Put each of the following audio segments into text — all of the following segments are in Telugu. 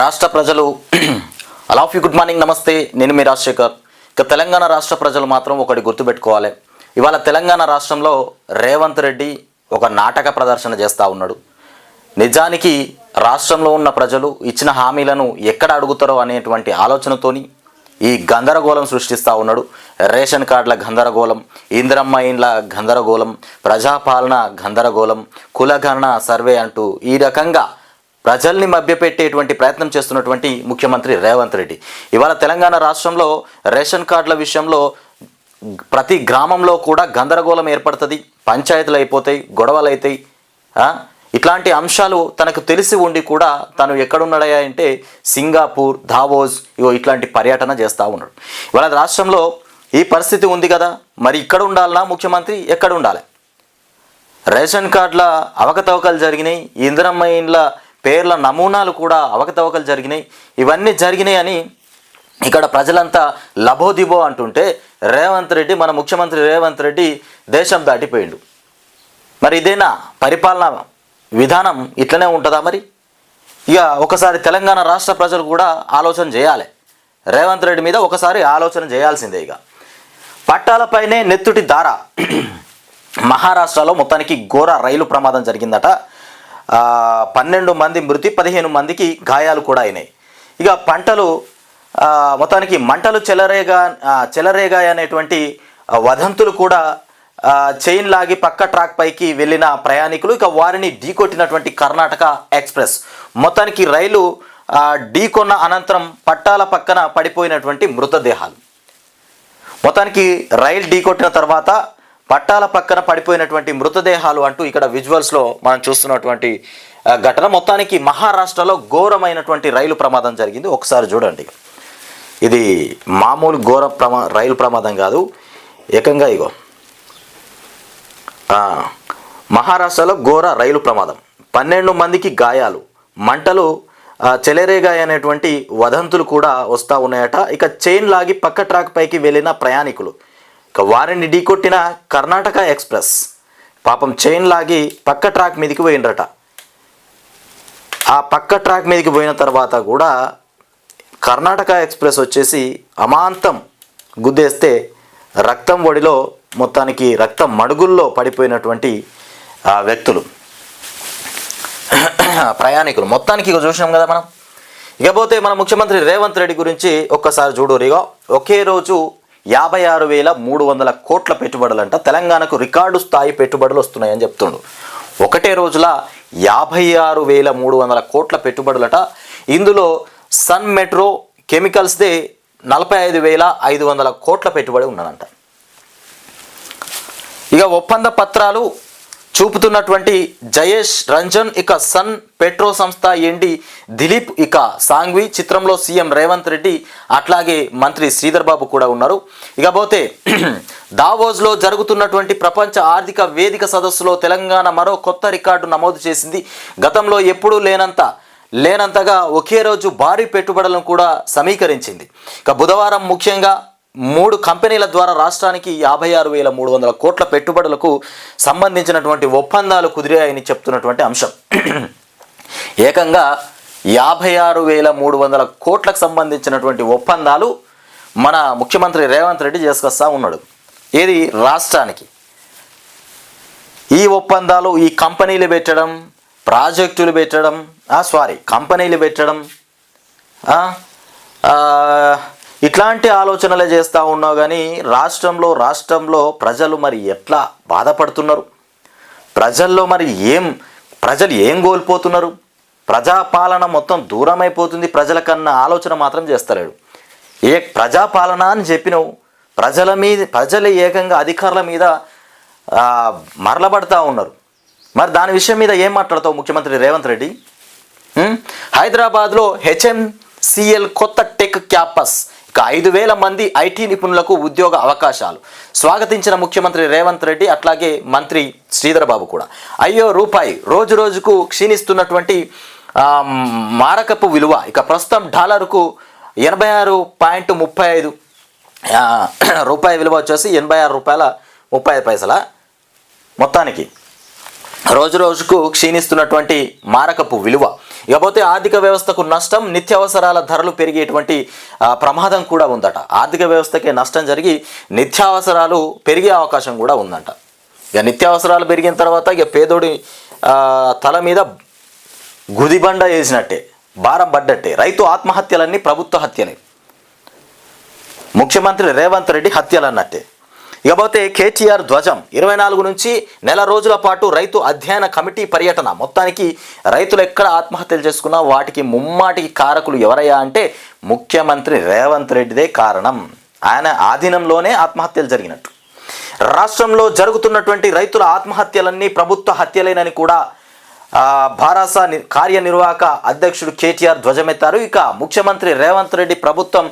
రాష్ట్ర ప్రజలు అలాఫీ గుడ్ మార్నింగ్ నమస్తే. నేను మీ రాజశేఖర్. ఇక తెలంగాణ రాష్ట్ర ప్రజలు మాత్రం ఒకటి గుర్తుపెట్టుకోవాలి. ఇవాళ తెలంగాణ రాష్ట్రంలో రేవంత్ రెడ్డి ఒక నాటక ప్రదర్శన చేస్తూ ఉన్నాడు. నిజానికి రాష్ట్రంలో ఉన్న ప్రజలు ఇచ్చిన హామీలను ఎక్కడ అడుగుతారో అనేటువంటి ఆలోచనతోని ఈ గందరగోళం సృష్టిస్తూ ఉన్నాడు. రేషన్ కార్డుల గందరగోళం ఇందిరమ్మ ఇండ్ల గందరగోళం ప్రజాపాలన గందరగోళం కులగణన సర్వే అంటూ ఈ రకంగా ప్రజల్ని మభ్యపెట్టేటువంటి ప్రయత్నం చేస్తున్నటువంటి ముఖ్యమంత్రి రేవంత్ రెడ్డి. ఇవాళ తెలంగాణ రాష్ట్రంలో రేషన్ కార్డుల విషయంలో ప్రతి గ్రామంలో కూడా గందరగోళం ఏర్పడుతుంది పంచాయతీలు అయిపోతాయి గొడవలు అవుతాయి ఇట్లాంటి అంశాలు తనకు తెలిసి ఉండి కూడా తను ఎక్కడున్నాడయా అంటే సింగాపూర్ దావోస్ ఇగో ఇట్లాంటి పర్యటన చేస్తూ ఉన్నాడు. ఇవాళ రాష్ట్రంలో ఈ పరిస్థితి ఉంది కదా మరి ఇక్కడ ఉండాలనా ముఖ్యమంత్రి? ఎక్కడ ఉండాలి? రేషన్ కార్డుల అవకతవకలు జరిగినాయి ఇందిరమ్మ ఇండ్ల పేర్ల నమూనాలు కూడా అవకతవకలు జరిగినాయి. ఇవన్నీ జరిగినాయి అని ఇక్కడ ప్రజలంతా లబోదిబో అంటుంటే రేవంత్ రెడ్డి మన ముఖ్యమంత్రి రేవంత్ రెడ్డి దేశం దాటిపోయిండు. మరి ఇదేనా పరిపాలన విధానం ఇట్లనే ఉంటుందా మరి? ఇక ఒకసారి తెలంగాణ రాష్ట్ర ప్రజలు కూడా ఆలోచన చేయాలి. రేవంత్ రెడ్డి మీద ఒకసారి ఆలోచన చేయాల్సిందే ఇక. పట్టాలపైనే నెత్తుటి దార. మహారాష్ట్రలో మొత్తానికి ఘోర రైలు ప్రమాదం జరిగిందట. పన్నెండు మంది మృతి పదిహేను మందికి గాయాలు కూడా అయినాయి. ఇక పంటలు మొత్తానికి మంటలు చెలరేగా చెలరేగా అనేటువంటి వదంతులు కూడా చైన్ లాగి పక్క ట్రాక్ పైకి వెళ్ళిన ప్రయాణికులు ఇక వారిని ఢీకొట్టినటువంటి కర్ణాటక ఎక్స్ప్రెస్. మొత్తానికి రైలు ఢీకొన్న అనంతరం పట్టాల పక్కన పడిపోయినటువంటి మృతదేహాలు. మొత్తానికి రైలు ఢీకొట్టిన తర్వాత పట్టాల పక్కన పడిపోయినటువంటి మృతదేహాలు అంటూ ఇక్కడ విజువల్స్లో మనం చూస్తున్నటువంటి ఘటన. మొత్తానికి మహారాష్ట్రలో ఘోరమైనటువంటి రైలు ప్రమాదం జరిగింది. ఒకసారి చూడండి. ఇది మామూలు ఘోర ప్రమా రైలు ప్రమాదం కాదు. ఏకంగా ఇగో. మహారాష్ట్రలో ఘోర రైలు ప్రమాదం. పన్నెండు మందికి గాయాలు. మంటలు ఆ, చెలరేగాయి అనేటువంటి వదంతులు కూడా వస్తూ ఉన్నాయట. ఇక చైన్ లాగి పక్క ట్రాక్ పైకి వెళ్ళిన ప్రయాణికులు. వారిని ఢీకొట్టిన కర్ణాటక ఎక్స్ప్రెస్. పాపం చైన్ లాగి పక్క ట్రాక్ మీదకి పోయిండ్రట. ఆ పక్క ట్రాక్ మీదకి పోయిన తర్వాత కూడా కర్ణాటక ఎక్స్ప్రెస్ వచ్చేసి అమాంతం గుద్దేస్తే రక్తం ఒడిలో మొత్తానికి రక్తం మడుగుల్లో పడిపోయినటువంటి వ్యక్తులు. ప్రయాణికులు. మొత్తానికి ఇక చూసినాం కదా మనం. ఇకపోతే మన ముఖ్యమంత్రి రేవంత్ రెడ్డి గురించి ఒక్కసారి చూడూరిగా ఒకే రోజు యాభై ఆరు వేల మూడు వందల కోట్ల పెట్టుబడులంట. తెలంగాణకు రికార్డు స్థాయి పెట్టుబడులు వస్తున్నాయని చెప్తుండు. ఒకటే రోజుల యాభై ఆరు వేల మూడు వందల కోట్ల పెట్టుబడులట. ఇందులో సన్ మెట్రో కెమికల్స్దే నలభై ఐదు వేల ఐదు వందల కోట్ల పెట్టుబడి ఉన్నదంట. ఇక ఒప్పంద పత్రాలు చూపుతున్నటువంటి జయేష్ రంజన్ ఇక సన్ పెట్రో సంస్థ ఎండి దిలీప్ ఇక సాంఘ్వి చిత్రంలో సీఎం రేవంత్ రెడ్డి అట్లాగే మంత్రి శ్రీధర్ బాబు కూడా ఉన్నారు. ఇకపోతే దావోజ్లో జరుగుతున్నటువంటి ప్రపంచ ఆర్థిక వేదిక సదస్సులో తెలంగాణ మరో కొత్త రికార్డు నమోదు చేసింది. గతంలో ఎప్పుడూ లేనంత లేనంతగా ఒకే రోజు భారీ పెట్టుబడులను కూడా సమీకరించింది. ఇక బుధవారం ముఖ్యంగా మూడు కంపెనీల ద్వారా రాష్ట్రానికి యాభై ఆరు వేల మూడు వందల కోట్ల పెట్టుబడులకు సంబంధించినటువంటి ఒప్పందాలు కుదిరాయని చెప్తున్నటువంటి అంశం. ఏకంగా యాభై ఆరు వేల మూడు వందల కోట్లకు సంబంధించినటువంటి ఒప్పందాలు మన ముఖ్యమంత్రి రేవంత్ రెడ్డి చేసుకొస్తా ఉన్నాడు. ఏది? రాష్ట్రానికి. ఈ ఒప్పందాలు ఈ కంపెనీలు పెట్టడం ప్రాజెక్టులు పెట్టడం సారీ కంపెనీలు పెట్టడం ఇట్లాంటి ఆలోచనలే చేస్తూ ఉన్నావు కానీ రాష్ట్రంలో రాష్ట్రంలో ప్రజలు మరి ఎట్లా బాధపడుతున్నారు? ప్రజల్లో మరి ఏం ప్రజలు ఏం కోల్పోతున్నారు? ప్రజాపాలన మొత్తం దూరమైపోతుంది అయిపోతుంది ప్రజల కన్నా ఆలోచన మాత్రం చేస్తలేడు. ఏ ప్రజాపాలన అని చెప్పినవు ప్రజల మీద ప్రజలు ఏకంగా అధికారుల మీద మరలబడతా ఉన్నారు. మరి దాని విషయం మీద ఏం మాట్లాడతావు ముఖ్యమంత్రి రేవంత్ రెడ్డి? హైదరాబాద్లో హెచ్ఎంసిఎల్ కొత్త టెక్ క్యాంపస్ ఐదు వేల మంది ఐటీ నిపుణులకు ఉద్యోగ అవకాశాలు. స్వాగతించిన ముఖ్యమంత్రి రేవంత్ రెడ్డి అట్లాగే మంత్రి శ్రీధరబాబు కూడా. అయ్యో రూపాయి రోజు రోజుకు క్షీణిస్తున్నటువంటి మారకపు విలువ. ఇక ప్రస్తుతం డాలర్కు ఎనభై ఆరు పాయింట్ ముప్పై ఐదు రూపాయి విలువ వచ్చేసి ఎనభై ఆరు రూపాయల ముప్పై ఐదు పైసల? మొత్తానికి రోజు రోజుకు క్షీణిస్తున్నటువంటి మారకపు విలువ. ఇకపోతే ఆర్థిక వ్యవస్థకు నష్టం నిత్యావసరాల ధరలు పెరిగేటువంటి ప్రమాదం కూడా ఉందట. ఆర్థిక వ్యవస్థకే నష్టం జరిగి నిత్యావసరాలు పెరిగే అవకాశం కూడా ఉందంట. ఇక నిత్యావసరాలు పెరిగిన తర్వాత ఇక పేదోడి తల మీద గుదిబండ వేసినట్టే భారం పడ్డట్టే. రైతు ఆత్మహత్యలన్నీ ప్రభుత్వ హత్యలే. ముఖ్యమంత్రి రేవంత్ రెడ్డి హత్యలు అన్నట్టే ఇకపోతే కేటీఆర్ ధ్వజం. ఇరవై నాలుగు నుంచి నెల రోజుల పాటు రైతు అధ్యయన కమిటీ పర్యటన. మొత్తానికి రైతులు ఎక్కడ ఆత్మహత్యలు చేసుకున్నా వాటికి ముమ్మాటికి కారకులు ఎవరయ్యా అంటే ముఖ్యమంత్రి రేవంత్ రెడ్డిదే కారణం. ఆయన ఆధీనంలోనే ఆత్మహత్యలు జరిగినట్టు. రాష్ట్రంలో జరుగుతున్నటువంటి రైతుల ఆత్మహత్యలన్నీ ప్రభుత్వ హత్యలేనని కూడా భారాసా భారాస ని- కార్యనిర్వాహక అధ్యక్షుడు కేటీఆర్ ధ్వజమెత్తారు. ఇక ముఖ్యమంత్రి రేవంత్ రెడ్డి ప్రభుత్వం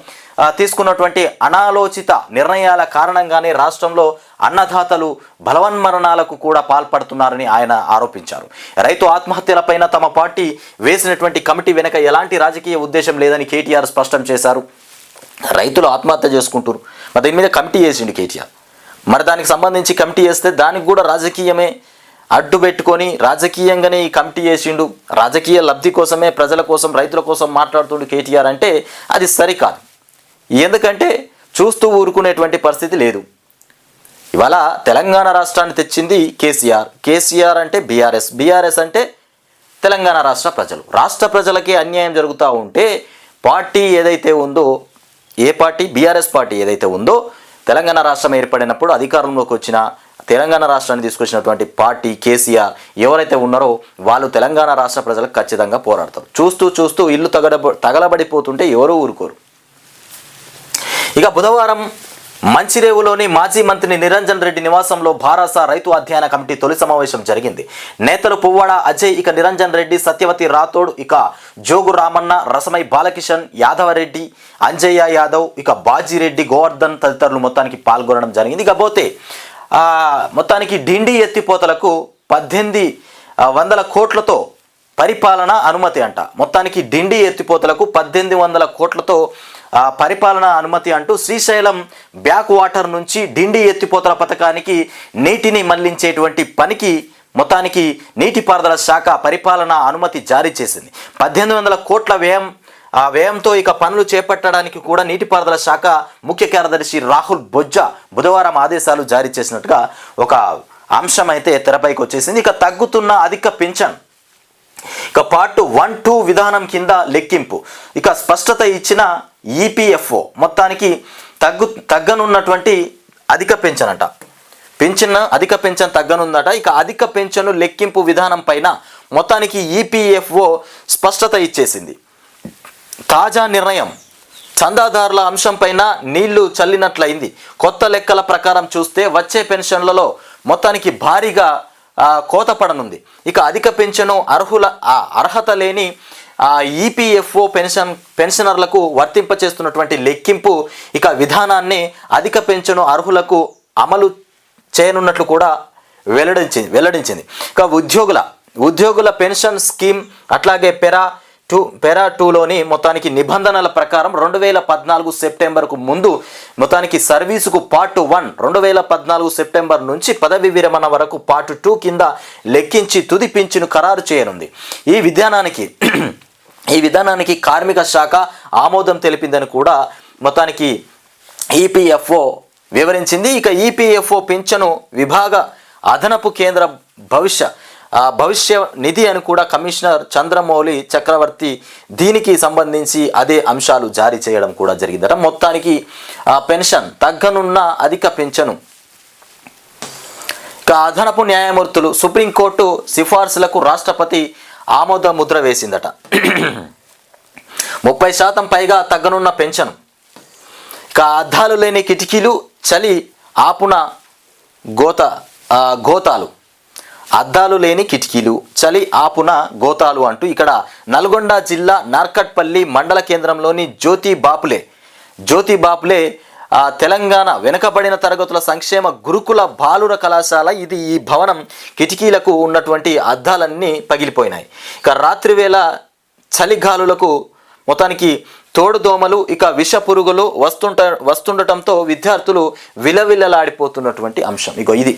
తీసుకున్నటువంటి అనాలోచిత నిర్ణయాల కారణంగానే రాష్ట్రంలో అన్నదాతలు బలవన్మరణాలకు కూడా పాల్పడుతున్నారని ఆయన ఆరోపించారు. రైతు ఆత్మహత్యలపైన తమ పార్టీ వేసినటువంటి కమిటీ వెనుక ఎలాంటి రాజకీయ ఉద్దేశం లేదని కేటీఆర్ స్పష్టం చేశారు. రైతులు ఆత్మహత్య చేసుకుంటారు. మరి దీని మీద కమిటీ వేసిండు కేటీఆర్. మరి దానికి సంబంధించి కమిటీ వేస్తే దానికి కూడా రాజకీయమే అడ్డు పెట్టుకొని రాజకీయంగానే ఈ కమిటీ వేసిండు. రాజకీయ లబ్ధి కోసమే ప్రజల కోసం రైతుల కోసం మాట్లాడుతుండు కేటీఆర్ అంటే అది సరికాదు. ఎందుకంటే చూస్తూ ఊరుకునేటువంటి పరిస్థితి లేదు. ఇవాళ తెలంగాణ రాష్ట్రాన్ని తెచ్చింది కేసీఆర్. కేసీఆర్ అంటే బీఆర్ఎస్. బీఆర్ఎస్ అంటే తెలంగాణ రాష్ట్ర ప్రజలు. రాష్ట్ర ప్రజలకి అన్యాయం జరుగుతూ ఉంటే పార్టీ ఏదైతే ఉందో ఏ పార్టీ? బీఆర్ఎస్ పార్టీ ఏదైతే ఉందో తెలంగాణ రాష్ట్రం ఏర్పడినప్పుడు అధికారంలోకి వచ్చిన తెలంగాణ రాష్ట్రాన్ని తీసుకొచ్చినటువంటి పార్టీ కేసీఆర్ ఎవరైతే ఉన్నారో వాళ్ళు తెలంగాణ రాష్ట్ర ప్రజలకు ఖచ్చితంగా పోరాడతారు. చూస్తూ చూస్తూ ఇల్లు తగడ తగలబడిపోతుంటే ఎవరూ ఊరుకోరు. ఇక బుధవారం మంచిరేవులోని మాజీ మంత్రి నిరంజన్ రెడ్డి నివాసంలో భారస రైతు అధ్యయన కమిటీ తొలి సమావేశం జరిగింది. నేతలు పువ్వాడ అజయ్ ఇక నిరంజన్ రెడ్డి సత్యవతి రాథోడ్ ఇక జోగు రామన్న రసమై బాలకిషన్ యాదవరెడ్డి అంజయ్య యాదవ్ ఇక బాజీరెడ్డి గోవర్ధన్ తదితరులు మొత్తానికి పాల్గొనడం జరిగింది. ఇకపోతే మొత్తానికి డిండి ఎత్తిపోతలకు పద్దెనిమిది వందల కోట్లతో పరిపాలన అనుమతి అంట. మొత్తానికి డిండి ఎత్తిపోతలకు పద్దెనిమిది వందల కోట్లతో పరిపాలన అనుమతి అంటూ శ్రీశైలం బ్యాక్ వాటర్ నుంచి డిండి ఎత్తిపోతల పథకానికి నీటిని మళ్ళించేటువంటి పనికి మొత్తానికి నీటిపారుదల శాఖ పరిపాలన అనుమతి జారీ చేసింది. పద్దెనిమిది వందల కోట్ల వ్యయం ఆ వ్యయంతో ఇక పనులు చేపట్టడానికి కూడా నీటిపారుదల శాఖ ముఖ్య కార్యదర్శి రాహుల్ బొజ్జా బుధవారం ఆదేశాలు జారీ చేసినట్టుగా ఒక అంశం అయితే తెరపైకి వచ్చేసింది. ఇక తగ్గుతున్న అధిక పింఛన్ ఇక పార్ట్ వన్ టూ విధానం కింద లెక్కింపు. ఇక స్పష్టత ఇచ్చిన ఈపీఎఫ్ఓ మొత్తానికి తగ్గు తగ్గనున్నటువంటి అధిక పెన్షన్ అంట పెన్షన్ అధిక పెన్షన్ తగ్గనుందట. ఇక అధిక పెన్షన్ లెక్కింపు విధానం పైన మొత్తానికి ఈపీఎఫ్ఓ స్పష్టత ఇచ్చేసింది. తాజా నిర్ణయం. చందాదారుల అంశంపైన నీళ్ళు చల్లినట్లయింది. కొత్త లెక్కల ప్రకారం చూస్తే వచ్చే పెన్షన్లలో మొత్తానికి భారీగా కోత పడనుంది. ఇక అధిక పెన్షను అర్హుల అర్హత లేని ఈపీఎఫ్ఓ పెన్షన్ పెన్షనర్లకు వర్తింపచేస్తున్నటువంటి లెక్కింపు ఇక విధానాన్ని అధిక పెన్షను అర్హులకు అమలు చేయనున్నట్లు కూడా వెల్లడించింది వెల్లడించింది. ఇక ఉద్యోగుల ఉద్యోగుల పెన్షన్ స్కీమ్ అట్లాగే పెరా టూ పెరా టూలోని మొత్తానికి నిబంధనల ప్రకారం రెండు వేల పద్నాలుగు సెప్టెంబర్కు ముందు మొత్తానికి సర్వీసుకు పార్ట్ వన్ రెండు వేల పద్నాలుగు సెప్టెంబర్ నుంచి పదవి విరమణ వరకు పార్ట్ టూ కింద లెక్కించి తుది పింఛను ఖరారు చేయనుంది. ఈ విధానానికి ఈ విధానానికి కార్మిక శాఖ ఆమోదం తెలిపిందని కూడా మొత్తానికి ఈపీఎఫ్ఓ వివరించింది. ఇక ఈపీఎఫ్ఓ పింఛను విభాగ అదనపు కేంద్ర భవిష్య భవిష్య నిధి అని కూడా కమిషనర్ చంద్రమౌళి చక్రవర్తి దీనికి సంబంధించి అదే అంశాలు జారీ చేయడం కూడా జరిగిందట. మొత్తానికి పెన్షన్ తగ్గనున్న అధిక పెన్షను ఇక అదనపు న్యాయమూర్తులు సుప్రీంకోర్టు సిఫార్సులకు రాష్ట్రపతి ఆమోద ముద్ర వేసిందట. ముప్పై శాతం పైగా తగ్గనున్న పెన్షన్ ఇక అద్దాలు లేని కిటికీలు చలి ఆపున గోత గోతాలు. అద్దాలు లేని కిటికీలు చలి ఆపున గోతాలు అంటూ ఇక్కడ నల్గొండ జిల్లా నార్కట్పల్లి మండల కేంద్రంలోని జ్యోతి బాపులే. జ్యోతి బాపులే తెలంగాణ వెనుకబడిన తరగతుల సంక్షేమ గురుకుల బాలుర కళాశాల. ఇది ఈ భవనం కిటికీలకు ఉన్నటువంటి అద్దాలన్నీ పగిలిపోయినాయి. ఇక రాత్రివేళ చలిగాలులకు మొత్తానికి తోడుదోమలు ఇక విష పురుగులు వస్తుంట వస్తుండటంతో విద్యార్థులు విలవిలలాడిపోతున్నటువంటి అంశం. ఇగో ఇది.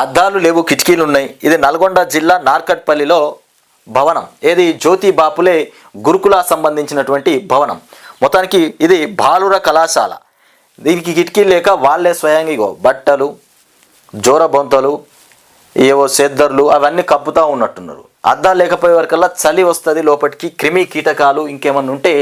అద్దాలు లేవు కిటికీలు ఉన్నాయి ఇది నల్గొండ జిల్లా నార్కట్పల్లిలో భవనం. ఏది జ్యోతి బాపులే గురుకుల సంబంధించినటువంటి భవనం. మొత్తానికి ఇది బాలుర కళాశాల. దీనికి కిటికీలు లేక వాళ్ళే స్వయంగా ఇగో బట్టలు జోరబొంతలు ఏవో సెద్దర్లు అవన్నీ కప్పుతూ ఉన్నట్టున్నారు. అద్దాలు లేకపోయే వరకల్లా చలి వస్తుంది లోపలికి క్రిమి కీటకాలు ఇంకేమన్నా ఉంటే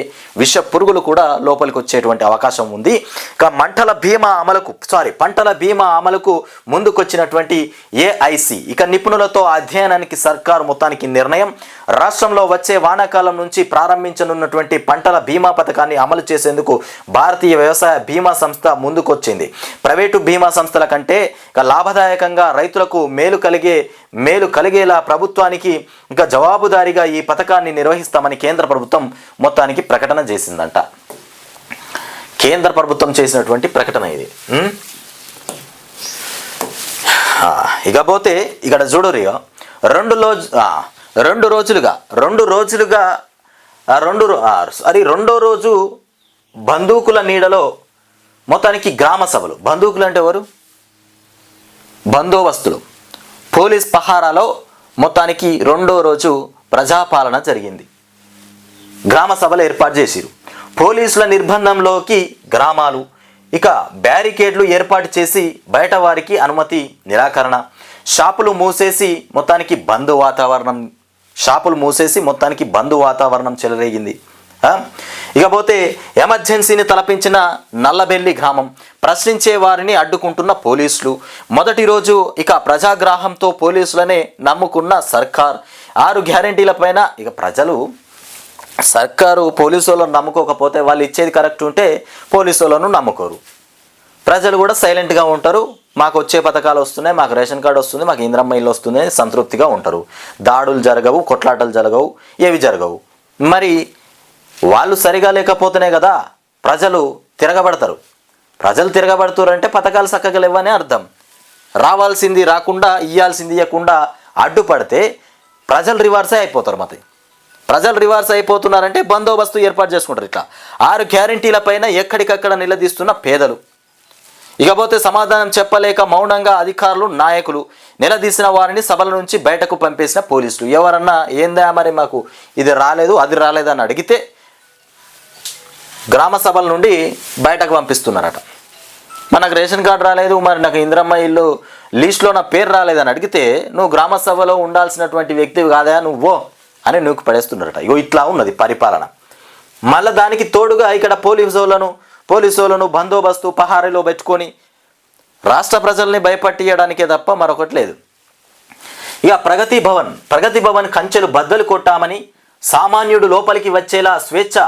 విష పురుగులు కూడా లోపలికి వచ్చేటువంటి అవకాశం ఉంది. ఇక మంటల బీమా అమలుకు సారీ పంటల బీమా అమలుకు ముందుకొచ్చినటువంటి ఏఐసి ఇక నిపుణులతో అధ్యయనానికి సర్కారు మొత్తానికి నిర్ణయం. రాష్ట్రంలో వచ్చే వానాకాలం నుంచి ప్రారంభించనున్నటువంటి పంటల బీమా పథకాన్ని అమలు చేసేందుకు భారతీయ వ్యవసాయ బీమా సంస్థ ముందుకొచ్చింది. ప్రైవేటు బీమా సంస్థల కంటే ఇక లాభదాయకంగా రైతులకు మేలు కలిగే మేలు కలిగేలా ప్రభుత్వానికి ఇంకా జవాబుదారీగా ఈ పథకాన్ని నిర్వహిస్తామని కేంద్ర ప్రభుత్వం మొత్తానికి ప్రకటన చేసిందంట. కేంద్ర ప్రభుత్వం చేసినటువంటి ప్రకటన ఇది. ఇకపోతే ఇక్కడ చూడరు రెండు రోజు రెండు రోజులుగా రెండు రోజులుగా రెండు సారీ రెండో రోజు బంధుకుల నీడలో మొత్తానికి గ్రామ సభలు. బంధుకులు అంటే ఎవరు? బందోబస్తులు. పోలీస్ పహారాలో మొత్తానికి రెండో రోజు ప్రజాపాలన జరిగింది. గ్రామ సభలు ఏర్పాటు చేసిరు. పోలీసుల నిర్బంధంలోకి గ్రామాలు ఇక బ్యారికేడ్లు ఏర్పాటు చేసి బయట వారికి అనుమతి నిరాకరణ. షాపులు మూసేసి మొత్తానికి బంద్ వాతావరణం షాపులు మూసేసి మొత్తానికి బంద్ వాతావరణం చెలరేగింది. ఇకపోతే ఎమర్జెన్సీని తలపించిన నల్లబెల్లి గ్రామం ప్రశ్నించే వారిని అడ్డుకుంటున్న పోలీసులు. మొదటి రోజు ఇక ప్రజాగ్రాహంతో పోలీసులనే నమ్ముకున్న సర్కార్. ఆరు గ్యారంటీలపైన ఇక ప్రజలు సర్కారు పోలీసు వాళ్ళను నమ్ముకోకపోతే వాళ్ళు ఇచ్చేది కరెక్ట్ ఉంటే పోలీసు వాళ్ళను నమ్ముకోరు. ప్రజలు కూడా సైలెంట్గా ఉంటారు. మాకు వచ్చే పథకాలు వస్తున్నాయి మాకు రేషన్ కార్డు వస్తుంది మాకు ఇంద్రమ్మ ఇల్లు వస్తుంది సంతృప్తిగా ఉంటారు. దాడులు జరగవు కొట్లాటలు జరగవు ఏవి జరగవు. మరి వాళ్ళు సరిగా లేకపోతేనే కదా ప్రజలు తిరగబడతారు. ప్రజలు తిరగబడుతారంటే పథకాలు చక్కగా లేవని అర్థం. రావాల్సింది రాకుండా ఇయ్యాల్సింది ఇవ్వకుండా అడ్డుపడితే ప్రజలు రివర్సే అయిపోతారు మతి ప్రజలు రివర్స్ అయిపోతున్నారంటే బందోబస్తు ఏర్పాటు చేసుకుంటారు ఇట్లా. ఆరు గ్యారంటీల పైన ఎక్కడికక్కడ నిలదీస్తున్న పేదలు. ఇకపోతే సమాధానం చెప్పలేక మౌనంగా అధికారులు నాయకులు నిలదీసిన వారిని సభల నుంచి బయటకు పంపేసిన పోలీసులు. ఎవరన్నా ఏందా మరి మాకు ఇది రాలేదు అది రాలేదని అడిగితే గ్రామ సభల నుండి బయటకు పంపిస్తున్నారట. మనకు రేషన్ కార్డు రాలేదు మరి నాకు ఇంద్రమ్మ ఇల్లు లీస్ట్లో నా పేరు రాలేదని అడిగితే నువ్వు గ్రామ సభలో ఉండాల్సినటువంటి వ్యక్తివి కాదా నువ్వో అని నువ్వు పడేస్తున్నారట. ఇగో ఇట్లా ఉన్నది పరిపాలన. మళ్ళీ దానికి తోడుగా ఇక్కడ పోలీసులను పోలీసులను బందోబస్తు పహారీలో పెట్టుకొని రాష్ట్ర ప్రజల్ని భయపట్టియడానికే తప్ప మరొకటి లేదు. ఇక ప్రగతి భవన్ ప్రగతి భవన్ కంచెలు బద్దలు కొట్టామని సామాన్యుడు లోపలికి వచ్చేలా స్వేచ్ఛ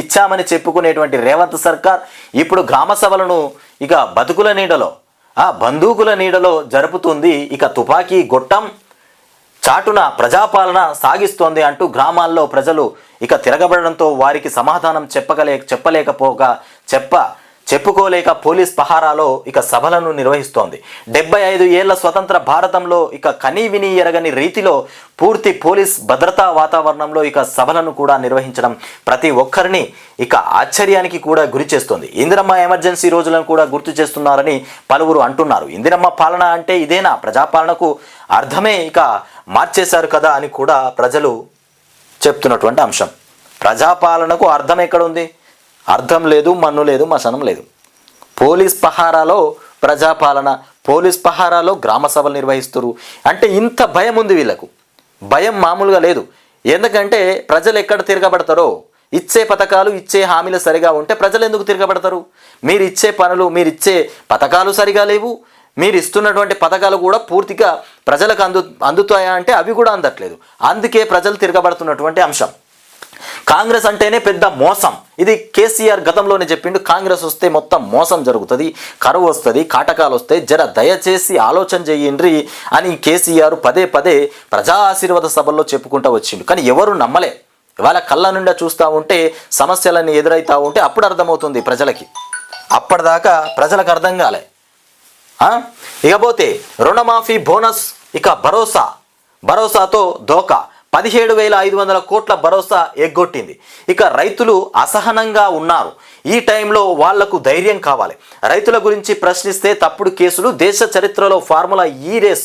ఇచ్చామని చెప్పుకునేటువంటి రేవంత్ సర్కార్ ఇప్పుడు గ్రామ సభలను ఇక బతుకుల నీడలో ఆ బందూకుల నీడలో జరుపుతుంది. ఇక తుపాకీ గొట్టం చాటున ప్రజాపాలన సాగిస్తోంది అంటూ గ్రామాల్లో ప్రజలు ఇక తిరగబడడంతో వారికి సమాధానం చెప్పగలే చెప్పలేకపోగా చెప్ప చెప్పుకోలేక పోలీస్ పహారాలో ఇక సభలను నిర్వహిస్తోంది. డెబ్బై ఐదు ఏళ్ళ స్వతంత్ర భారతంలో ఇక కనీ విని ఎరగని రీతిలో పూర్తి పోలీస్ భద్రతా వాతావరణంలో ఇక సభలను కూడా నిర్వహించడం ప్రతి ఒక్కరిని ఇక ఆశ్చర్యానికి కూడా గురి చేస్తోంది. ఇందిరమ్మ ఎమర్జెన్సీ రోజులను కూడా గుర్తు చేస్తున్నారని పలువురు అంటున్నారు. ఇందిరమ్మ పాలన అంటే ఇదేనా? ప్రజాపాలనకు అర్థమే ఇక మార్చేశారు కదా అని కూడా ప్రజలు చెప్తున్నటువంటి అంశం. ప్రజాపాలనకు అర్థం ఎక్కడ ఉంది అర్థం లేదు మన్ను లేదు మసనం లేదు. పోలీస్ పహారాలో ప్రజాపాలన పోలీస్ పహారాలో గ్రామ సభలు నిర్వహిస్తారు అంటే ఇంత భయం ఉంది వీళ్ళకు. భయం మామూలుగా లేదు. ఎందుకంటే ప్రజలు ఎక్కడ తిరగబడతారో? ఇచ్చే పథకాలు ఇచ్చే హామీలు సరిగా ఉంటే ప్రజలు ఎందుకు తిరగబడతారు? మీరు ఇచ్చే పనులు మీరు ఇచ్చే పథకాలు సరిగా లేవు. మీరు ఇస్తున్నటువంటి పథకాలు కూడా పూర్తిగా ప్రజలకు అందు అందుతాయా అంటే అవి కూడా అందట్లేదు. అందుకే ప్రజలు తిరగబడుతున్నటువంటి అంశం. కాంగ్రెస్ అంటేనే పెద్ద మోసం. ఇది కేసీఆర్ గతంలోనే చెప్పిండు కాంగ్రెస్ వస్తే మొత్తం మోసం జరుగుతుంది కరువు వస్తుంది కాటకాలు వస్తాయి జర దయచేసి ఆలోచన చేయండి అని కేసీఆర్ పదే పదే ప్రజా ఆశీర్వాద సభల్లో చెప్పుకుంటూ వచ్చిండు. కానీ ఎవరు నమ్మలే. ఇవాళ కళ్ళ నుండి చూస్తూ ఉంటే సమస్యలన్నీ ఎదురవుతూ ఉంటే అప్పుడు అర్థమవుతుంది ప్రజలకి. అప్పటిదాకా ప్రజలకు అర్థం కాలే. ఇకపోతే రుణమాఫీ బోనస్ ఇక భరోసా. భరోసాతో దోకా. పదిహేడు వేల ఐదు వందల కోట్ల భరోసా ఎగ్గొట్టింది. ఇక రైతులు అసహనంగా ఉన్నారు. ఈ టైంలో వాళ్ళకు ధైర్యం కావాలి. రైతుల గురించి ప్రశ్నిస్తే తప్పుడు కేసులు దేశ చరిత్రలో ఫార్ములా ఈ రేస్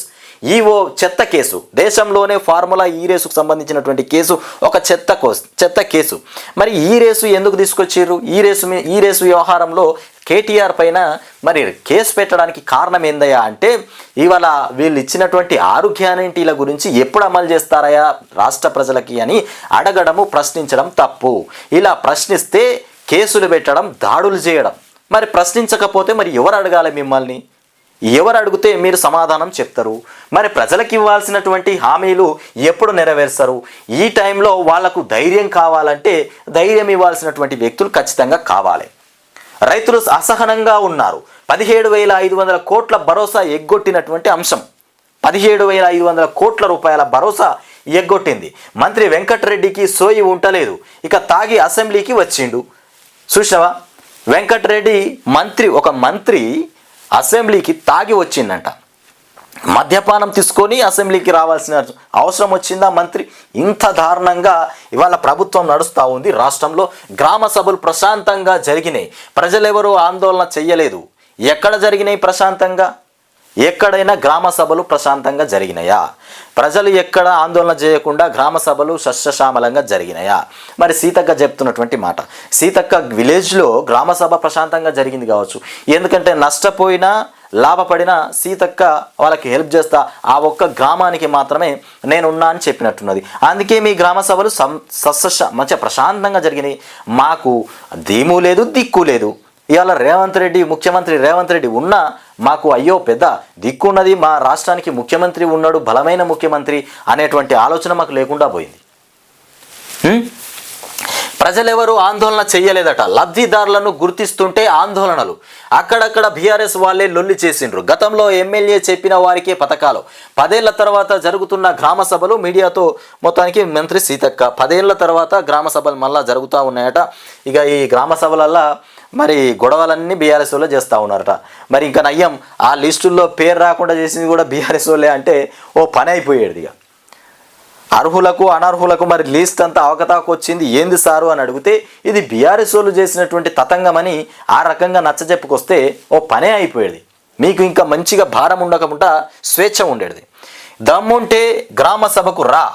ఈవో చెత్త కేసు. దేశంలోనే ఫార్ములా ఈ రేసుకు సంబంధించినటువంటి కేసు ఒక చెత్త కోస్ చెత్త కేసు. మరి ఈ రేసు ఎందుకు తీసుకొచ్చారు ఈ రేసు ఈ రేసు వ్యవహారంలో కేటీఆర్ పైన మరి కేసు పెట్టడానికి కారణం ఏందయ్యా అంటే ఇవాళ వీళ్ళు ఇచ్చినటువంటి ఆరు గ్యారంటీల గురించి ఎప్పుడు అమలు చేస్తారయా రాష్ట్ర ప్రజలకి అని అడగడము ప్రశ్నించడం తప్పు. ఇలా ప్రశ్నిస్తే కేసులు పెట్టడం దాడులు చేయడం. మరి ప్రశ్నించకపోతే మరి ఎవరు అడగాలి మిమ్మల్ని? ఎవరు అడిగితే మీరు సమాధానం చెప్తారు? మరి ప్రజలకు ఇవ్వాల్సినటువంటి హామీలు ఎప్పుడు నెరవేరుస్తారు? ఈ టైంలో వాళ్ళకు ధైర్యం కావాలంటే ధైర్యం ఇవ్వాల్సినటువంటి వ్యక్తులు ఖచ్చితంగా కావాలి. రైతులు అసహనంగా ఉన్నారు. పదిహేడు వేల ఐదు వందల కోట్ల భరోసా ఎగ్గొట్టినటువంటి అంశం. పదిహేడు వేల ఐదు వందల కోట్ల రూపాయల భరోసా ఎగ్గొట్టింది. మంత్రి వెంకటరెడ్డికి సోయి ఉంటలేదు ఇక తాగి అసెంబ్లీకి వచ్చిండు. చూసినవా? వెంకటరెడ్డి మంత్రి ఒక మంత్రి అసెంబ్లీకి తాగి వచ్చిందంట మద్యపానం తీసుకొని అసెంబ్లీకి రావాల్సిన అవసరం వచ్చిందా? మంత్రి ఇంత దారుణంగా ఇవాళ ప్రభుత్వం నడుస్తూ ఉంది. రాష్ట్రంలో గ్రామ సభలు ప్రశాంతంగా జరిగినాయి. ప్రజలెవరూ ఆందోళన చెయ్యలేదు. ఎక్కడ జరిగినాయి ప్రశాంతంగా? ఎక్కడైనా గ్రామ సభలు ప్రశాంతంగా జరిగినాయా? ప్రజలు ఎక్కడ ఆందోళన చేయకుండా గ్రామ సభలు సస్యశ్యామలంగా జరిగినాయా? మరి సీతక్క చెప్తున్నటువంటి మాట. సీతక్క విలేజ్లో గ్రామ సభ ప్రశాంతంగా జరిగింది కావచ్చు. ఎందుకంటే నష్టపోయినా లాభపడిన సీతక్క వాళ్ళకి హెల్ప్ చేస్తా ఆ ఒక్క గ్రామానికి మాత్రమే నేనున్నా అని చెప్పినట్టున్నది. అందుకే మీ గ్రామ సభలు సం సస్స మంచిగా ప్రశాంతంగా జరిగినాయి. మాకు దీము లేదు దిక్కు లేదు. ఇవాళ రేవంత్ రెడ్డి ముఖ్యమంత్రి రేవంత్ రెడ్డి ఉన్నా మాకు అయ్యో పెద్ద దిక్కున్నది. మా రాష్ట్రానికి ముఖ్యమంత్రి ఉన్నాడు బలమైన ముఖ్యమంత్రి అనేటువంటి ఆలోచన మాకు లేకుండా పోయింది. ప్రజలెవరూ ఆందోళన చేయలేదట. లబ్ధిదారులను గుర్తిస్తుంటే ఆందోళనలు. అక్కడక్కడ బీఆర్ఎస్ వాళ్ళే లొల్లి చేసిండ్రు. గతంలో ఎమ్మెల్యే చెప్పిన వారికే పథకాలు. పదేళ్ళ తర్వాత జరుగుతున్న గ్రామ సభలు మీడియాతో మొత్తానికి మంత్రి సీతక్క. పదేళ్ళ తర్వాత గ్రామ సభలు మళ్ళా జరుగుతూ ఉన్నాయట. ఇక ఈ గ్రామ సభలల్లో మరి గొడవలన్నీ బీఆర్ఎస్ వాళ్ళే చేస్తూ ఉన్నారట. మరి ఇంకా నయ్యం ఆ లిస్టుల్లో పేరు రాకుండా చేసింది కూడా బీఆర్ఎస్ వాళ్ళే అంటే ఓ పని అయిపోయేది ఇక. అర్హులకు అనర్హులకు మరి లిస్ట్ అంతా అవకతాకు వచ్చింది. ఏంది సారు అని అడిగితే ఇది బీఆర్ఎస్ వాళ్ళు చేసినటువంటి తతంగమని ఆ రకంగా నచ్చజెప్పుకొస్తే ఓ పనే అయిపోయేది. మీకు ఇంకా మంచిగా భారం ఉండకుండా స్వేచ్ఛ ఉండేది. దమ్ముంటే గ్రామ సభకు రా.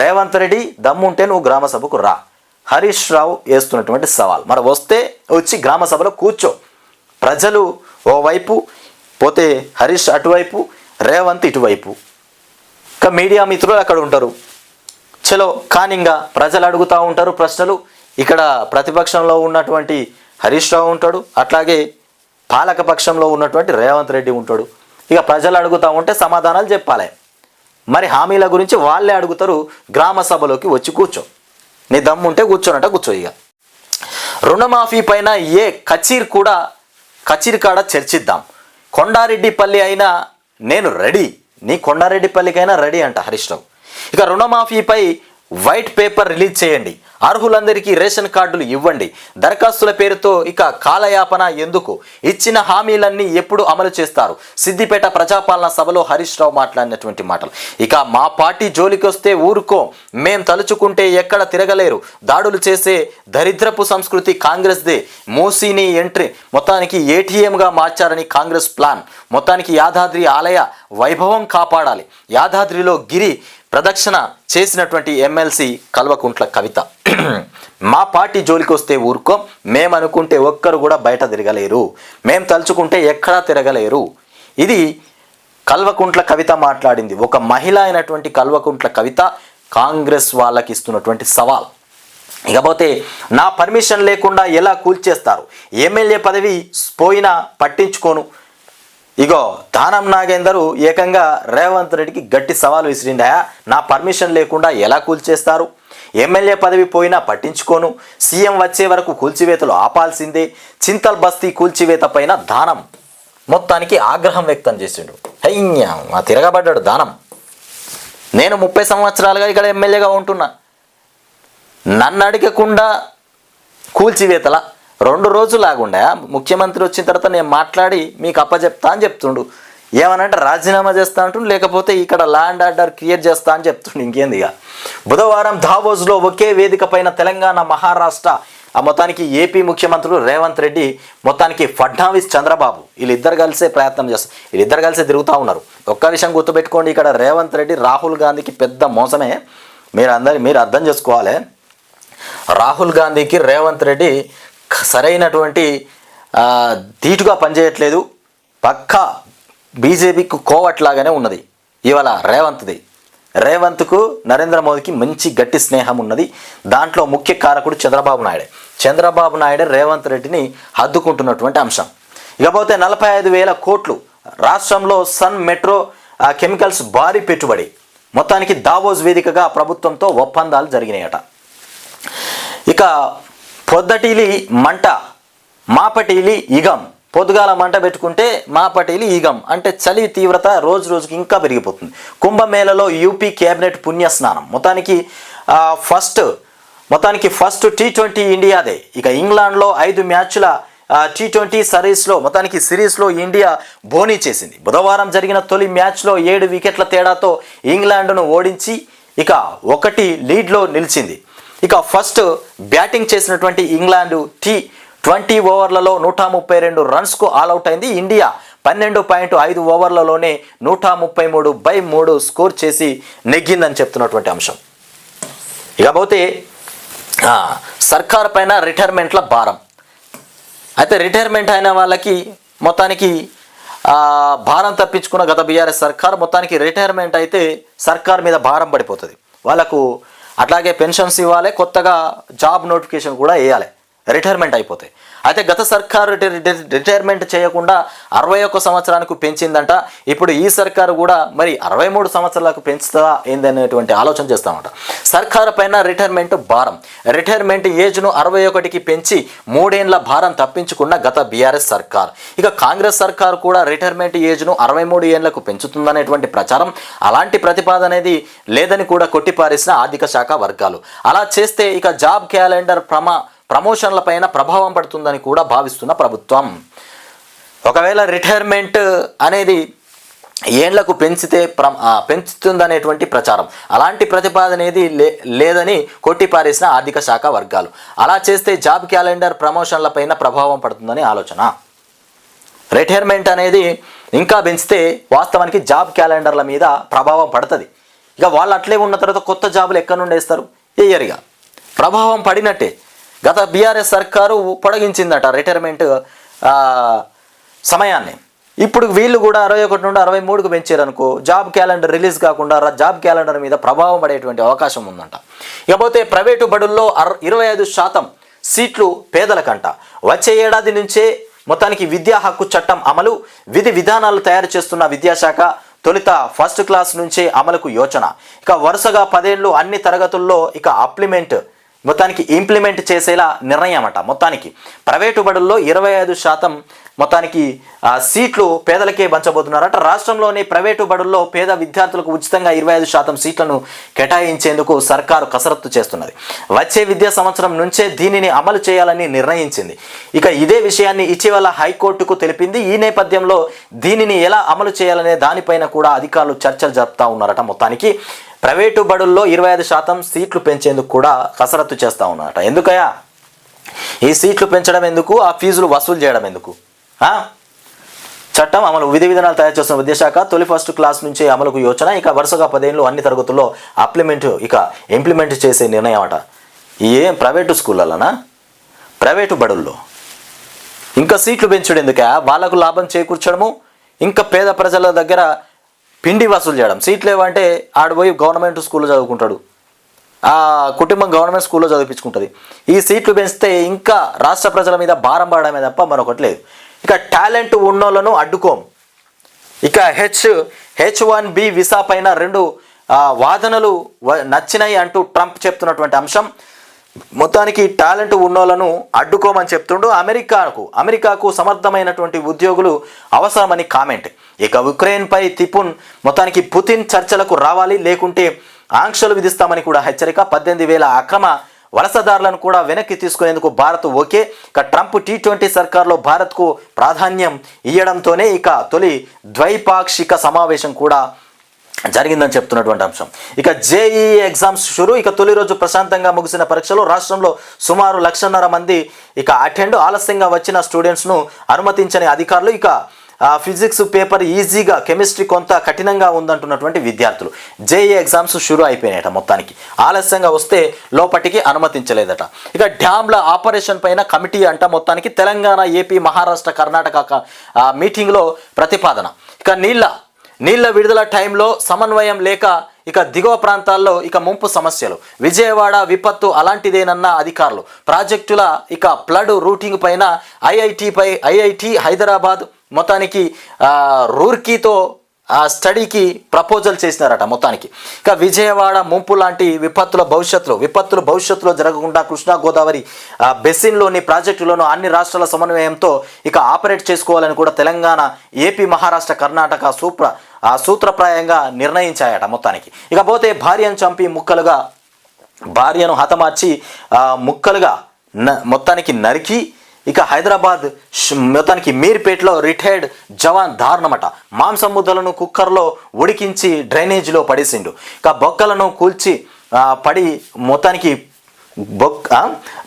రేవంత్ రెడ్డి దమ్ముంటే నువ్వు గ్రామ సభకు రా. హరీష్ రావు వేస్తున్నటువంటి సవాల్. మరి వస్తే వచ్చి గ్రామ సభలో కూర్చో. ప్రజలు ఓవైపు పోతే హరీష్ అటువైపు రేవంత్ ఇటువైపు. ఇంకా మీడియా మిత్రులు అక్కడ ఉంటారు. చలో కానీ ఇంకా ప్రజలు అడుగుతూ ఉంటారు ప్రశ్నలు. ఇక్కడ ప్రతిపక్షంలో ఉన్నటువంటి హరీష్ రావు ఉంటాడు. అట్లాగే పాలక పక్షంలో ఉన్నటువంటి రేవంత్ రెడ్డి ఉంటాడు. ఇక ప్రజలు అడుగుతూ ఉంటే సమాధానాలు చెప్పాలి. మరి హామీల గురించి వాళ్ళే అడుగుతారు. గ్రామ సభలోకి వచ్చి కూర్చో. నీ దమ్ముంటే కూర్చోనంట కూర్చో ఇక. రుణమాఫీ పైన ఏ కచీర్ కూడా కచీర్ కాడ చర్చిద్దాం. కొండారెడ్డిపల్లి అయినా నేను రెడీ. నీ కొండారెడ్డిపల్లికైనా రెడీ అంట హరీష్ రావు ఇక రుణమాఫీపై వైట్ పేపర్ రిలీజ్ చేయండి. అర్హులందరికీ రేషన్ కార్డులు ఇవ్వండి. దరఖాస్తుల పేరుతో ఇక కాలయాపన ఎందుకు? ఇచ్చిన హామీలన్నీ ఎప్పుడు అమలు చేస్తారు? సిద్దిపేట ప్రజాపాలన సభలో హరీష్ రావు మాట్లాడినటువంటి మాటలు. ఇక మా పార్టీ జోలికి వస్తే ఊరుకో. మేం తలుచుకుంటే ఎక్కడ తిరగలేరు. దాడులు చేసే దరిద్రపు సంస్కృతి కాంగ్రెస్దే. మూసీని ఎంట్రీ. మొత్తానికి ఏటీఎంగా మార్చారని కాంగ్రెస్ ప్లాన్. మొత్తానికి యాదాద్రి ఆలయ వైభవం కాపాడాలి. యాదాద్రిలో గిరి ప్రదక్షిణ చేసినటువంటి ఎమ్మెల్సీ కల్వకుంట్ల కవిత. మా పార్టీ జోలికి వస్తే ఊరుకో మేమనుకుంటే ఒక్కరు కూడా బయట తిరగలేరు. మేం తలుచుకుంటే ఎక్కడా తిరగలేరు. ఇది కల్వకుంట్ల కవిత మాట్లాడింది. ఒక మహిళ అయినటువంటి కల్వకుంట్ల కవిత కాంగ్రెస్ వాళ్ళకి ఇస్తున్నటువంటి సవాల్. ఇకపోతే నా పర్మిషన్ లేకుండా ఎలా కూల్చేస్తారు? ఎమ్మెల్యే పదవి పోయినా పట్టించుకోను. ఇగో దానం నాగేందరు ఏకంగా రేవంత్ రెడ్డికి గట్టి సవాల్ విసిరిందా నా పర్మిషన్ లేకుండా ఎలా కూల్చేస్తారు? ఎమ్మెల్యే పదవి పోయినా పట్టించుకోను. సీఎం వచ్చే వరకు కూల్చివేతలు ఆపాల్సిందే. చింతల్ బస్తీ కూల్చివేత పైన దానం. మొత్తానికి ఆగ్రహం వ్యక్తం చేసిండు. అయ్యా మా తిరగబడ్డాడు దానం. నేను ముప్పై సంవత్సరాలుగా ఇక్కడ ఎమ్మెల్యేగా ఉంటున్నా. నన్ను అడగకుండా కూల్చివేతల? రెండు రోజులాగుండా. ముఖ్యమంత్రి వచ్చిన తర్వాత నేను మాట్లాడి మీకు అప్పచెప్తా అని చెప్తుండు. ఏమనంటే రాజీనామా చేస్తా అంటుండు లేకపోతే ఇక్కడ ల్యాండ్ ఆర్డర్ క్రియేట్ చేస్తా అని చెప్తుండు. ఇంకేంది ఇక? బుధవారం ధావోజ్లో ఒకే వేదిక పైన తెలంగాణ మహారాష్ట్ర ఆ మొత్తానికి ఏపీ ముఖ్యమంత్రులు రేవంత్ రెడ్డి మొత్తానికి ఫడ్నావిస్ చంద్రబాబు. వీళ్ళిద్దరు కలిసే ప్రయత్నం చేస్తారు వీళ్ళిద్దరు కలిసి తిరుగుతూ ఉన్నారు. ఒక్క విషయం గుర్తుపెట్టుకోండి ఇక్కడ రేవంత్ రెడ్డి రాహుల్ గాంధీకి పెద్ద మోసమే. మీరు అందరి మీరు అర్థం చేసుకోవాలి. రాహుల్ గాంధీకి రేవంత్ రెడ్డి సరైనటువంటి ధీటుగా పనిచేయట్లేదు. పక్కా బీజేపీకి కోవట్లాగానే ఉన్నది. ఇవాళ రేవంత్ది. రేవంత్కు నరేంద్ర మోదీకి మంచి గట్టి స్నేహం ఉన్నది. దాంట్లో ముఖ్య కారకుడు చంద్రబాబు నాయుడే. చంద్రబాబు నాయుడే రేవంత్ రెడ్డిని హద్దుకుంటున్నటువంటి అంశం. ఇకపోతే నలభై ఐదు వేల కోట్లు రాష్ట్రంలో సన్ మెట్రో కెమికల్స్ భారీ పెట్టుబడి. మొత్తానికి దావోజ్ వేదికగా ప్రభుత్వంతో ఒప్పందాలు జరిగినాయట. ఇక పొద్దటిలి మంట మాపటిలి ఇగం పొద్దుగాల మంట పెట్టుకుంటే మాపటిలి ఈగం. అంటే చలి తీవ్రత రోజు రోజుకి ఇంకా పెరిగిపోతుంది. కుంభమేళలో యూపీ కేబినెట్ పుణ్యస్నానం. మొత్తానికి ఫస్ట్ మొత్తానికి ఫస్ట్ టీ ట్వంటీ ఇండియాదే. ఇక ఇంగ్లాండ్లో ఐదు మ్యాచ్ల టీ ట్వంటీ సిరీస్లో మొత్తానికి సిరీస్లో ఇండియా బోనీ చేసింది. బుధవారం జరిగిన తొలి మ్యాచ్లో ఏడు వికెట్ల తేడాతో ఇంగ్లాండ్ను ఓడించి ఇక ఒకటి లీడ్లో నిలిచింది. ఇక ఫస్ట్ బ్యాటింగ్ చేసినటువంటి ఇంగ్లాండ్ టీ ట్వంటీ ఓవర్లలో నూట ముప్పై రెండు రన్స్కు ఆల్అవుట్ అయింది. ఇండియా పన్నెండు పాయింట్ ఐదు ఓవర్లలోనే నూట ముప్పై మూడు బై మూడు స్కోర్ చేసి నెగ్గిందని చెప్తున్నటువంటి అంశం. ఇకపోతే సర్కార్ పైన రిటైర్మెంట్ల భారం. అయితే రిటైర్మెంట్ అయిన వాళ్ళకి మొత్తానికి భారం తప్పించుకున్న గత బీఆర్ఎస్ సర్కార్ మొత్తానికి రిటైర్మెంట్ అయితే సర్కార్ మీద భారం పడిపోతుంది. వాళ్ళకు అట్లాగే పెన్షన్స్ ఇవ్వాలి కొత్తగా జాబ్ నోటిఫికేషన్ కూడా వేయాలి. రిటైర్మెంట్ అయిపోతాయి అయితే గత సర్కారు రిటైర్మెంట్ చేయకుండా అరవై ఒక్క సంవత్సరానికి పెంచిందంట. ఇప్పుడు ఈ సర్కారు కూడా మరి అరవై మూడు సంవత్సరాలకు పెంచుతుందా ఏందనేటువంటి ఆలోచన చేస్తామంట. సర్కారు పైన రిటైర్మెంట్ భారం. రిటైర్మెంట్ ఏజ్ను అరవై ఒకటికి పెంచి మూడేండ్ల భారం తప్పించుకున్న గత బీఆర్ఎస్ సర్కార్. ఇక కాంగ్రెస్ సర్కార్ కూడా రిటైర్మెంట్ ఏజ్ను అరవై మూడు ఏళ్ళకు పెంచుతుందనేటువంటి ప్రచారం అలాంటి ప్రతిపాదన అనేది లేదని కూడా కొట్టిపారేసిన ఆర్థిక శాఖ వర్గాలు. అలా చేస్తే ఇక జాబ్ క్యాలెండర్ ప్రమా ప్రమోషన్ల పైన ప్రభావం పడుతుందని కూడా భావిస్తున్న ప్రభుత్వం. ఒకవేళ రిటైర్మెంట్ అనేది ఏండ్లకు పెంచితే ప్ర పెంచుతుందనేటువంటి ప్రచారం. అలాంటి ప్రతిపాదన ఏది లే లేదని కొట్టిపారేసిన ఆర్థిక శాఖ వర్గాలు. అలా చేస్తే జాబ్ క్యాలెండర్ ప్రమోషన్లపైన ప్రభావం పడుతుందని ఆలోచన. రిటైర్మెంట్ అనేది ఇంకా పెంచితే వాస్తవానికి జాబ్ క్యాలెండర్ల మీద ప్రభావం పడుతుంది. ఇక వాళ్ళు అట్లే ఉన్న తర్వాత కొత్త జాబులు ఎక్కడి నుండి వేస్తారు ఇయర్గా ప్రభావం పడినట్టే. గత బీఆర్ఎస్ సర్కారు పొడగించిందట రిటైర్మెంట్ సమయాన్ని. ఇప్పుడు వీళ్ళు కూడా అరవై ఒకటి నుండి అరవై మూడుకు పెంచారనుకో జాబ్ క్యాలెండర్ రిలీజ్ కాకుండా జాబ్ క్యాలెండర్ మీద ప్రభావం పడేటువంటి అవకాశం ఉందంట. ఇకపోతే ప్రైవేటు బడుల్లో అర ఇరవై ఐదు శాతం సీట్లు పేదలకంట. వచ్చే ఏడాది నుంచే మొత్తానికి విద్యా హక్కు చట్టం అమలు విధి విధానాలు తయారు చేస్తున్న విద్యాశాఖ తొలుత ఫస్ట్ క్లాస్ నుంచే అమలుకు యోచన. ఇక వరుసగా పదేళ్ళు అన్ని తరగతుల్లో ఇక అప్లిమెంట్ మొత్తానికి ఇంప్లిమెంట్ చేసేలా నిర్ణయం అట మొత్తానికి. ప్రైవేటు బడుల్లో ఇరవై ఐదు శాతం మొత్తానికి సీట్లు పేదలకే పంచబోతున్నారట. రాష్ట్రంలోని ప్రైవేటు బడుల్లో పేద విద్యార్థులకు ఉచితంగా ఇరవై ఐదు శాతం సీట్లను కేటాయించేందుకు సర్కారు కసరత్తు చేస్తున్నది. వచ్చే విద్యా సంవత్సరం నుంచే దీనిని అమలు చేయాలని నిర్ణయించింది. ఇక ఇదే విషయాన్ని ఇటీవల హైకోర్టుకు తెలిపింది. ఈ నేపథ్యంలో దీనిని ఎలా అమలు చేయాలనే దానిపైన కూడా అధికారులు చర్చలు జరుపుతా ఉన్నారట మొత్తానికి. ప్రైవేటు బడుల్లో ఇరవై ఐదు శాతం సీట్లు పెంచేందుకు కూడా కసరత్తు చేస్తూ ఉన్నారట. ఎందుకయా ఈ సీట్లు పెంచడం ఎందుకు? ఆ ఫీజులు వసూలు చేయడం ఎందుకు? చట్టం అమలు విధి విధానాలు తయారు చేస్తున్న విద్యాశాఖ తొలి ఫస్ట్ క్లాస్ నుంచి అమలుకు యోచన. ఇక వరుసగా పదేళ్ళు అన్ని తరగతుల్లో అప్లిమెంట్ ఇక ఇంప్లిమెంట్ చేసే నిర్ణయం అట. ఏం ప్రైవేటు స్కూళ్ళలోనా? ప్రైవేటు బడుల్లో. ఇంకా సీట్లు పెంచడం ఎందుక వాళ్ళకు లాభం చేకూర్చడము ఇంకా పేద ప్రజల దగ్గర పిండి వసూలు చేయడం. సీట్లు ఏవంటే ఆడిపోయి గవర్నమెంట్ స్కూల్లో చదువుకుంటాడు. ఆ కుటుంబం గవర్నమెంట్ స్కూల్లో చదివించుకుంటుంది ఈ సీట్లు పెంచితే ఇంకా రాష్ట్ర ప్రజల మీద భారం పడడమే తప్ప మరొకటి లేదు. ఇక టాలెంట్ ఉన్నోళ్ళను అడ్డుకోం. ఇక H H one B visa పైన రెండు వాదనలు వ- నచ్చినాయి అంటూ ట్రంప్ చెప్తున్నటువంటి అంశం. మొత్తానికి టాలెంట్ ఉన్నోళ్ళను అడ్డుకోమని చెప్తుండు అమెరికాకు. అమెరికాకు సమర్థమైనటువంటి ఉద్యోగులు అవసరమని కామెంట్. ఇక ఉక్రెయిన్పై తిపున్ మొత్తానికి పుతిన్ చర్చలకు రావాలి లేకుంటే ఆంక్షలు విధిస్తామని కూడా హెచ్చరిక. పద్దెనిమిది వేల అక్రమ వలసదారులను కూడా వెనక్కి తీసుకునేందుకు భారత్ ఓకే. ఇక ట్రంప్ టీ ట్వంటీ సర్కార్లో భారత్కు ప్రాధాన్యం ఇవ్వడంతోనే ఇక తొలి ద్వైపాక్షిక సమావేశం కూడా జరిగిందని చెప్తున్నటువంటి అంశం. ఇక జేఈ ఎగ్జామ్స్ షురు. ఇక తొలి రోజు ప్రశాంతంగా ముగిసిన పరీక్షలు రాష్ట్రంలో సుమారు లక్షన్నర మంది ఇక అటెండ్ ఆలస్యంగా వచ్చిన స్టూడెంట్స్ను అనుమతించని అధికారులు ఇక ఫిజిక్స్ పేపర్ ఈజీగా కెమిస్ట్రీ కొంత కఠినంగా ఉందంటున్నటువంటి విద్యార్థులు. జేఈ ఎగ్జామ్స్ షురు అయిపోయినాయట మొత్తానికి. ఆలస్యంగా వస్తే లోపటికి అనుమతించలేదట. ఇక డ్యామ్ల ఆపరేషన్ పైన కమిటీ అంట మొత్తానికి తెలంగాణ ఏపీ మహారాష్ట్ర కర్ణాటక మీటింగ్లో ప్రతిపాదన. ఇక నీళ్ళ నీళ్ళ విడుదల టైంలో సమన్వయం లేక ఇక దిగువ ప్రాంతాల్లో ఇక ముంపు సమస్యలు. విజయవాడ విపత్తు అలాంటిదేనన్న అధికారులు. ప్రాజెక్టుల ఇక ఫ్లడ్ రూటింగ్ పైన ఐఐటిపై ఐఐటి హైదరాబాద్ మొత్తానికి రూర్కీతో ఆ స్టడీకి ప్రపోజల్ చేసినారట మొత్తానికి. ఇక విజయవాడ ముంపు లాంటి విపత్తుల భవిష్యత్తులో విపత్తుల భవిష్యత్తులో జరగకుండా కృష్ణా గోదావరి బెసిన్లోని ప్రాజెక్టులను అన్ని రాష్ట్రాల సమన్వయంతో ఇక ఆపరేట్ చేసుకోవాలని కూడా తెలంగాణ ఏపీ మహారాష్ట్ర కర్ణాటక సూప్ర ఆ సూత్రప్రాయంగా నిర్ణయించాయట మొత్తానికి. ఇకపోతే భార్యను చంపి ముక్కలుగా భార్యను హతమార్చి ముక్కలుగా న- మొత్తానికి నరికి ఇక హైదరాబాద్ మొత్తానికి మీర్పేటలో రిటైర్డ్ జవాన్ దారుణమట. మాంసం ముద్దలను కుక్కర్లో ఉడికించి డ్రైనేజీలో పడేసిండు. ఇక బొక్కలను కూల్చి పడి మొత్తానికి బొక్క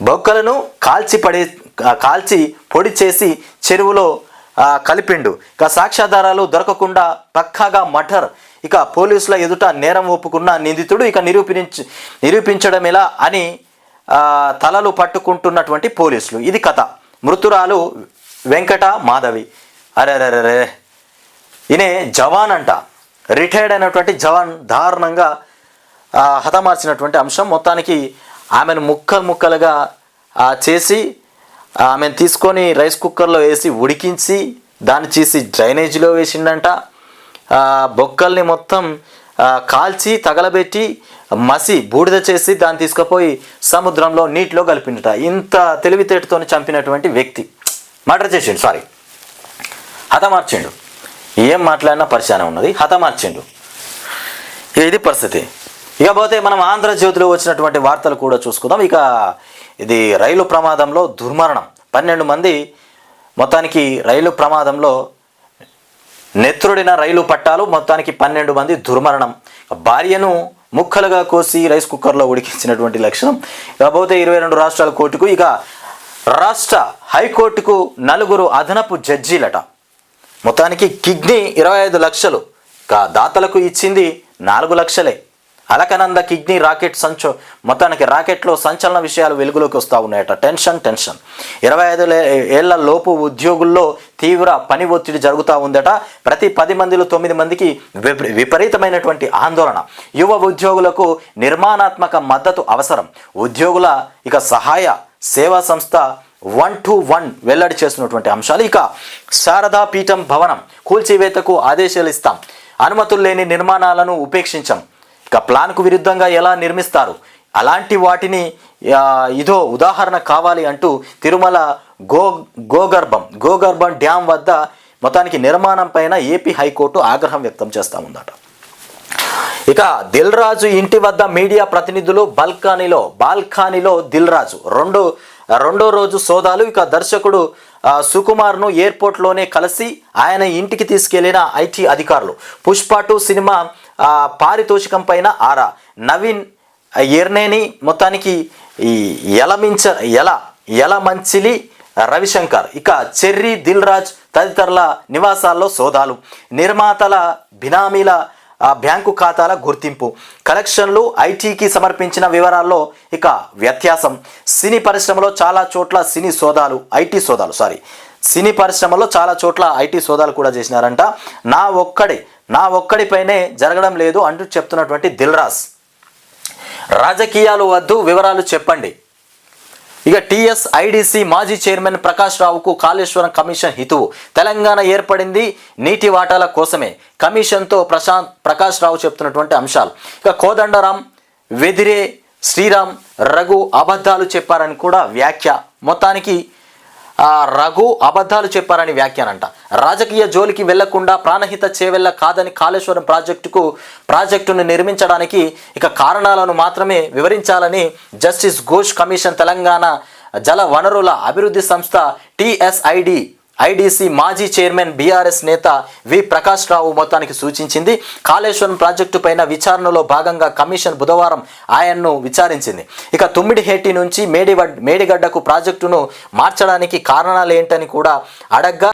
బొక్కలను కాల్చి పడే కాల్చి పొడి చేసి చెరువులో కలిపిండు. ఇక సాక్ష్యాధారాలు దొరకకుండా పక్కాగా మటర్ ఇక పోలీసుల ఎదుట నేరం ఒప్పుకున్న నిందితుడు ఇక నిరూపించ నిరూపించడం ఎలా అని తలలు పట్టుకుంటున్నటువంటి పోలీసులు. ఇది కథ. మృతురాలు వెంకట మాధవి. అరే అరే అరే ఈయనే జవాన్ అంట రిటైర్డ్ అయినటువంటి జవాన్ దారుణంగా హతమార్చినటువంటి అంశం మొత్తానికి ఆమెను ముక్కలు ముక్కలుగా చేసి ఆమెను తీసుకొని రైస్ కుక్కర్లో వేసి ఉడికించి దాన్ని చేసి డ్రైనేజీలో వేసిండంట. బొక్కల్ని మొత్తం కాల్చి తగలబెట్టి మసి బూడిద చేసి దాన్ని తీసుకుపోయి సముద్రంలో నీటిలో కలిపిండట. ఇంత తెలివితేటతో చంపినటువంటి వ్యక్తి. మర్డర్ చేసిండు సారీ హతమార్చిండు ఏం మాట్లాడినా పరిశానం ఉన్నది. హతమార్చిండు ఇది పరిస్థితి. ఇకపోతే మనం ఆంధ్రజ్యోతిలో వచ్చినటువంటి వార్తలు కూడా చూసుకుందాం. ఇక ఇది రైలు ప్రమాదంలో దుర్మరణం. పన్నెండు మంది మొత్తానికి రైలు ప్రమాదంలో నెత్రుడిన రైలు పట్టాలు మొత్తానికి పన్నెండు మంది దుర్మరణం. భార్యను ముక్కలుగా కోసి రైస్ కుక్కర్లో ఉడికించినటువంటి లక్షణం. ఇకపోతే ఇరవై రెండు రాష్ట్రాల కోర్టుకు ఇక రాష్ట్ర హైకోర్టుకు నలుగురు అదనపు జడ్జీలట. మొత్తానికి కిడ్నీ ఇరవై ఐదు లక్షలు. కా దాతలకు ఇచ్చింది నాలుగు లక్షలే. అలకనంద కిడ్నీ రాకెట్ సంచో మొత్తానికి రాకెట్లో సంచలన విషయాలు వెలుగులోకి వస్తూ ఉన్నాయట. Tension tension. ఇరవై ఐదు ఏళ్ళ లోపు ఉద్యోగుల్లో తీవ్ర పని ఒత్తిడి జరుగుతూ ఉందట. ప్రతి పది మందిలో తొమ్మిది మందికి విపరీతమైనటువంటి ఆందోళన. యువ ఉద్యోగులకు నిర్మాణాత్మక మద్దతు అవసరం. ఉద్యోగుల ఇక సహాయ సేవా సంస్థ వన్ టు వన్ వెల్లడి చేస్తున్నటువంటి అంశాలు. ఇక శారదా పీఠం భవనం కూల్చివేతకు ఆదేశాలు ఇస్తాం. అనుమతులు లేని నిర్మాణాలను ఉపేక్షించం. ప్లాన్కు విరుద్ధంగా ఎలా నిర్మిస్తారు? అలాంటి వాటిని ఇదో ఉదాహరణ కావాలి అంటూ తిరుమల గో గోగర్భం గోగర్భం డ్యామ్ వద్ద మొత్తానికి నిర్మాణం పైన ఏపీ హైకోర్టు ఆగ్రహం వ్యక్తం చేస్తా ఉందట. ఇక దిల్ రాజు ఇంటి వద్ద మీడియా ప్రతినిధులు బల్కానీలో బాల్కానీలో దిల్ రాజు రెండు రెండో రోజు సోదాలు. ఇక దర్శకుడు సుకుమార్ను ఎయిర్పోర్ట్లోనే కలిసి ఆయన ఇంటికి తీసుకెళ్ళిన ఐటీ అధికారులు. పుష్ప టూ సినిమా పారితోషికం పైన ఆరా. నవీన్ ఎర్నేని మొత్తానికి ఈ ఎలమించ ఎల ఎలమంచిలి రవిశంకర్. ఇక చెర్రీ దిల్ రాజ్ తదితరుల నివాసాల్లో సోదాలు. నిర్మాతల బినామీల బ్యాంకు ఖాతాల గుర్తింపు. కలెక్షన్లు ఐటీకి సమర్పించిన వివరాల్లో ఇక వ్యత్యాసం. సినీ పరిశ్రమలో చాలా చోట్ల సినీ సోదాలు ఐటీ సోదాలు సారీ. సినీ పరిశ్రమలో చాలా చోట్ల ఐటీ సోదాలు కూడా చేసినారంట. నా ఒక్కడే నా ఒక్కడిపైనే జరగడం లేదు అంటూ చెప్తున్నటువంటి దిల్ రాజ్ రాజకీయాలు వద్దు వివరాలు చెప్పండి. ఇక టీఎస్ ఐడిసి మాజీ చైర్మన్ ప్రకాష్ రావుకు కాళేశ్వరం కమిషన్ హితువు. తెలంగాణ ఏర్పడింది నీటి వాటాల కోసమే. కమిషన్తో ప్రశాంత్ ప్రకాష్ రావు చెప్తున్నటువంటి అంశాలు. ఇక కోదండరాం వెదిరే శ్రీరామ్ రఘు అబద్ధాలు చెప్పారని కూడా వ్యాఖ్య. మొత్తానికి రఘు అబద్ధాలు చెప్పారని వ్యాఖ్యానంట. రాజకీయ జోలికి వెళ్ళకుండా ప్రాణహిత చేవెళ్ళ కాదని కాళేశ్వరం ప్రాజెక్టుకు ప్రాజెక్టును నిర్మించడానికి ఇక కారణాలను మాత్రమే వివరించాలని జస్టిస్ ఘోష్ కమిషన్ తెలంగాణ జల వనరుల అభివృద్ధి సంస్థ టిఎస్ఐడి ఐడిసి మాజీ చైర్మన్ బీఆర్ఎస్ నేత వి ప్రకాష్ రావు మొత్తానికి సూచించింది. కాళేశ్వరం ప్రాజెక్టు పైన విచారణలో భాగంగా కమిషన్ బుధవారం ఆయన్ను విచారించింది. ఇక తుమ్మిడిహేటి నుంచి మేడివడ్ మేడిగడ్డకు ప్రాజెక్టును మార్చడానికి కారణాలు ఏంటని కూడా అడగ్గా